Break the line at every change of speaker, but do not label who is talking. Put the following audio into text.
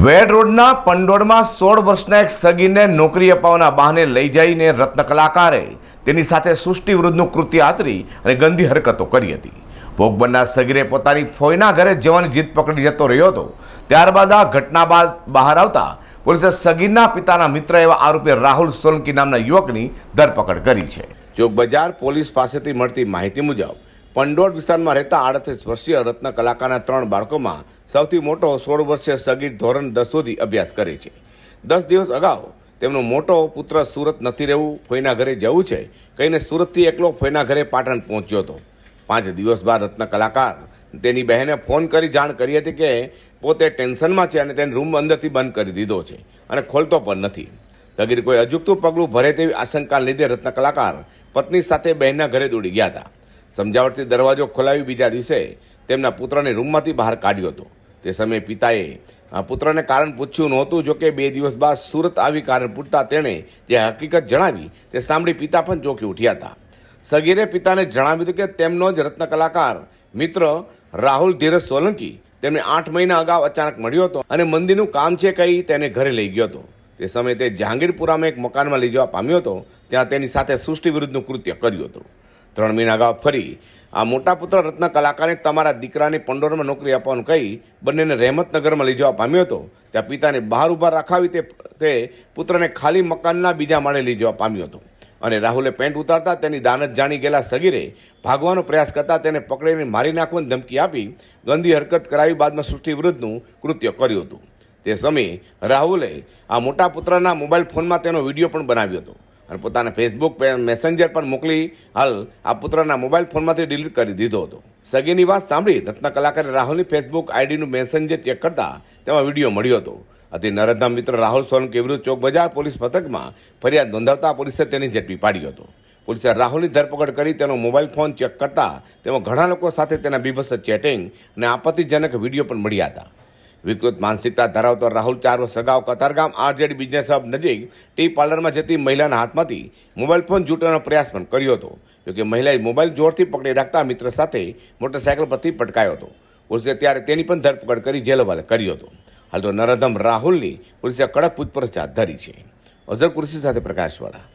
વેડ રોડના પંડોળમાં સોળ વર્ષના એક સગીને નોકરી અપાવવાના બહાને લઈ જઈને રત્ન કલાકારે તેની સાથે સૃષ્ટિવૃદ્ધનું કૃત્ય આચરી અને ગંદી હરકતો કરી હતી. ભોગ બનનાર સગીરે પોતાની ફોઈના ઘરે જવાની જીદ પકડી જતો રહ્યો હતો. ત્યારબાદ આ ઘટના બાદ બહાર આવતા પોલીસે સગીરના પિતાના મિત્ર એવા આરોપી રાહુલ સોલંકી નામના યુવકની ધરપકડ કરી છે. ચોક બજાર પોલીસ પાસેથી મળતી માહિતી મુજબ, પંડોળ વિસ્તારમાં રહેતા આડત્રીસ વર્ષીય રત્ન કલાકારના ત્રણ બાળકોમાં સૌથી મોટો સોળ વર્ષે સગીર ધોરણ દસ સુધી અભ્યાસ કરે છે. દસ દિવસ અગાઉ તેમનો મોટો પુત્ર સુરત નથી રહેવું, ફોઈના ઘરે જવું છે, કહીને સુરતથી એકલો ફોઈના ઘરે પાટણ પહોંચ્યો હતો. પાંચ દિવસ બાદ રત્ન કલાકાર તેની બહેને ફોન કરી જાણ કરી હતી કે પોતે ટેન્શનમાં છે અને તેને રૂમ અંદરથી બંધ કરી દીધો છે અને ખોલતો પણ નથી. સગીર કોઈ અજુગતું પગલું ભરે તેવી આશંકાને લીધે રત્ન કલાકાર પત્ની સાથે બહેનના ઘરે દોડી ગયા હતા. સમજાવટથી દરવાજો ખોલાવી બીજા દિવસે તેમના પુત્રને રૂમમાંથી બહાર કાઢ્યો હતો. તે સમયે પિતાએ પુત્રને કારણ પૂછ્યું નહોતું જોકે બે દિવસ બાદ સુરત આવી કારણ પૂછતા તેણે જે હકીકત જણાવી તે સાંભળી પિતા પણ ચોંકી ઉઠ્યા હતા. સગીરે પિતાને જણાવ્યું હતું કે તેમનો જ રત્ન કલાકાર મિત્ર રાહુલ ધીરજ સોલંકી તેમને આઠ મહિના અગાઉ અચાનક મળ્યો હતો અને મંદિરનું કામ છે કહી તેને ઘરે લઈ ગયો હતો. તે સમયે તે જહાંગીરપુરામાં એક મકાનમાં લઈ જવા પામ્યો હતો, ત્યાં તેની સાથે સૃષ્ટિ વિરુદ્ધનું કૃત્ય કર્યું હતું. ત્રણ મહિના અગાઉ ફરી આ મોટા પુત્ર રત્ન કલાકારને તમારા દીકરાને પંડોરમાં નોકરી આપવાનું કહી બંનેને રહેમતનગરમાં લઈ જવા પામ્યો હતો. ત્યાં પિતાને બહાર ઊભા રાખાવી તે તે પુત્રને ખાલી મકાનના બીજા માળે લઈ જવા પામ્યો હતો. અને રાહુલે પેન્ટ ઉતારતા તેની દાનત જાણી ગયેલા સગીરે ભાગવાનો પ્રયાસ કરતા તેને પકડીને મારી નાખવાની ધમકી આપી ગંદી હરકત કરાવી બાદમાં સૃષ્ટિ વિરુદ્ધનું કૃત્ય કર્યું હતું. તે સમયે રાહુલે આ મોટા પુત્રના મોબાઈલ ફોનમાં તેનો વીડિયો પણ બનાવ્યો હતો. અને પોતાના ફેસબુક મેસેન્જર પર મોકલી હાલ આ પુત્રના મોબાઈલ ફોનમાંથી ડિલીટ કરી દીધો હતો. સગીની વાત સાંભળી રત્ન કલાકારે રાહુલની ફેસબુક આઈડીનું મેસેન્જર ચેક કરતા તેમાં વીડિયો મળ્યો હતો. અતિ નરદામ મિત્ર રાહુલ સોલંકી વિરુદ્ધ ચોક બજાર પોલીસ મથકમાં ફરિયાદ નોંધાવતા પોલીસે તેને ઝડપી પાડ્યો હતો. પોલીસે રાહુલની ધરપકડ કરી તેનો મોબાઈલ ફોન ચેક કરતા તેમાં ઘણા લોકો સાથે તેના બીભત્સ ચેટિંગ અને આપત્તિજનક વીડિયો પણ મળ્યા હતા. વિકૃત માનસિકતા ધરાવતો રાહુલ ચાર વર્ષ અગાઉ કતારગામ આરજેડી બિઝનેસ હબ નજીક ટી પાર્લરમાં જતી મહિલાના હાથમાંથી મોબાઈલ ફોન જૂટવાનો પ્રયાસ પણ કર્યો હતો. જોકે મહિલાએ મોબાઈલ જોરથી પકડી રાખતા મિત્ર સાથે મોટરસાયકલ પરથી પટકાયો હતો. પોલીસે ત્યારે તેની પણ ધરપકડ કરી જેલ હવાલે કર્યો હતો. હાલ તો નરધમ રાહુલની પોલીસે કડક પૂછપરછ હાથ ધરી છે. અઝર કુર્સી સાથે પ્રકાશવાળા.